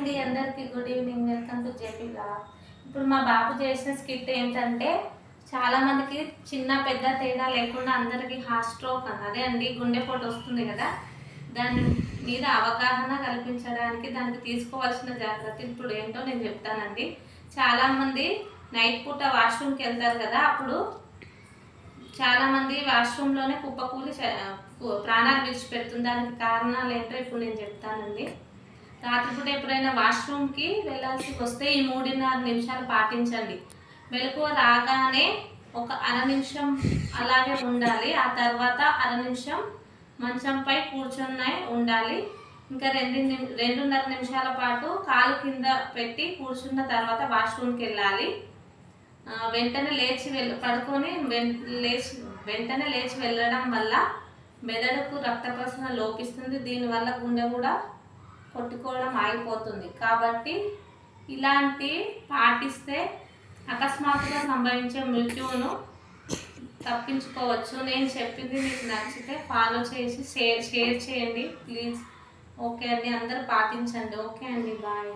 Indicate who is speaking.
Speaker 1: అండి అందరికీ good evening welcome to జేపీలా ఇప్పుడు మా బాబు చేసిన స్కిట్ ఏంటంటే చాలామందికి చిన్న పెద్ద తేడా లేకుండా అందరికీ హార్ట్ స్ట్రోక్ అదే అండి గుండెపోటు వస్తుంది కదా. దాని మీద అవగాహన కల్పించడానికి దానికి తీసుకోవాల్సిన జాగ్రత్త ఇప్పుడు ఏంటో నేను చెప్తానండి. చాలామంది నైట్ పూట వాష్రూమ్కి వెళ్తారు కదా అప్పుడు చాలామంది వాష్రూమ్లోనే కుప్పకూలి ప్రాణాలు విడిచిపెడుతుంది. దానికి కారణాలు ఏంటో ఇప్పుడు నేను చెప్తానండి. రాత్రిపూట ఎప్పుడైనా వాష్రూమ్కి వెళ్ళాల్సి వస్తే ఈ మూడున్నర నిమిషాలు పాటించండి. మెలకు రాగానే ఒక అర నిమిషం అలాగే ఉండాలి. ఆ తర్వాత అర నిమిషం మంచంపై కూర్చుని ఉండాలి. ఇంకా రెండు రెండున్నర నిమిషాల పాటు కాలు కింద పెట్టి కూర్చున్న తర్వాత వాష్రూమ్కి వెళ్ళాలి. వెంటనే లేచి వెళ్ళ పడుకొని లేచి వెంటనే లేచి వెళ్ళడం వల్ల మెదడుకు రక్త ప్రసరణ లోపిస్తుంది. దీనివల్ల గుండె కూడా కొట్టుకోవడం ఆగిపోతుంది. కాబట్టి ఇలాంటి పాటిస్తే అకస్మాత్తుగా సంభవించే మృత్యువును తప్పించుకోవచ్చు. నేను చెప్పింది మీకు నచ్చితే ఫాలో చేసి షేర్ షేర్ చేయండి. ప్లీజ్ ఓకే అండి. అందరూ పాటించండి. ఓకే అండి. బాయ్